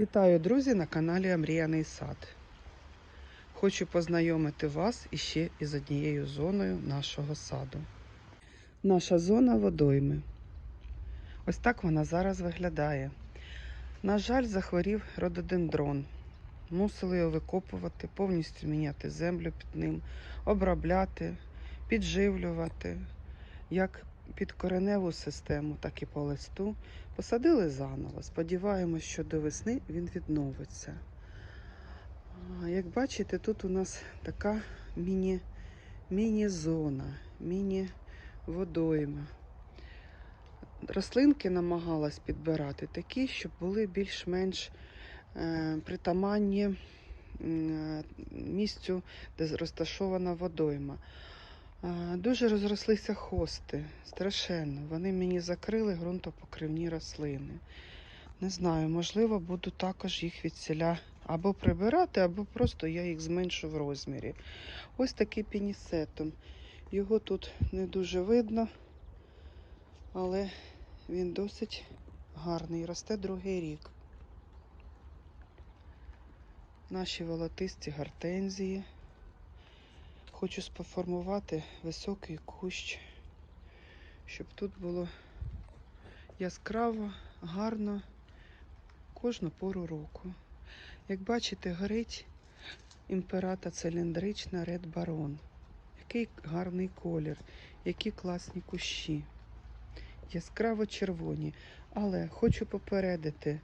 Вітаю, друзі, на каналі Омріяний сад. Хочу познайомити вас іще із однією зоною нашого саду. Наша зона водойми. Ось так вона зараз виглядає. На жаль, захворів рододендрон. Мусили його викопувати, повністю міняти землю під ним, обробляти, підживлювати, як під кореневу систему, так і по листу. Посадили заново. Сподіваємось, що до весни він відновиться. Як бачите, тут у нас така міні, міні-зона, міні-водойма. Рослинки намагалась підбирати такі, щоб були більш-менш е, притаманні е, місцю, де розташована водойма. А, Дуже розрослися хости, страшенно. Вони мені закрили ґрунтопокривні рослини. Не знаю, можливо, буду також їх відсіля або прибирати, або просто я їх зменшу в розмірі. Ось такий пінісетум. Його тут не дуже видно, але він досить гарний. Росте другий рік. Наші волотисті гортензії. Хочу сформувати високий кущ, щоб тут було яскраво, гарно кожну пору року. Як бачите, горить імперата циліндрична Ред Барон. Який гарний колір, які класні кущі. Яскраво червоні. Але хочу попередити,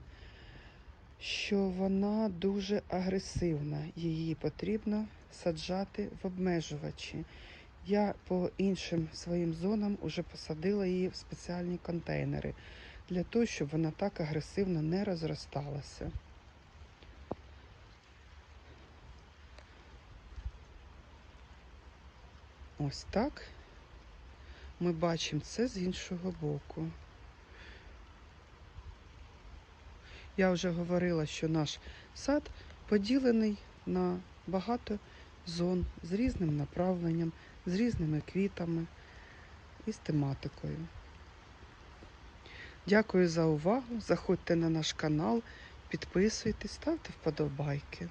що вона дуже агресивна. Її потрібно саджати в обмежувачі. Я по іншим своїм зонам вже посадила її в спеціальні контейнери для того, щоб вона так агресивно не розросталася. Ось так ми бачимо це з іншого боку. Я вже говорила, що наш сад поділений на багато зон з різним направленням, з різними квітами і з тематикою. Дякую за увагу. Заходьте на наш канал, підписуйтесь, ставте вподобайки.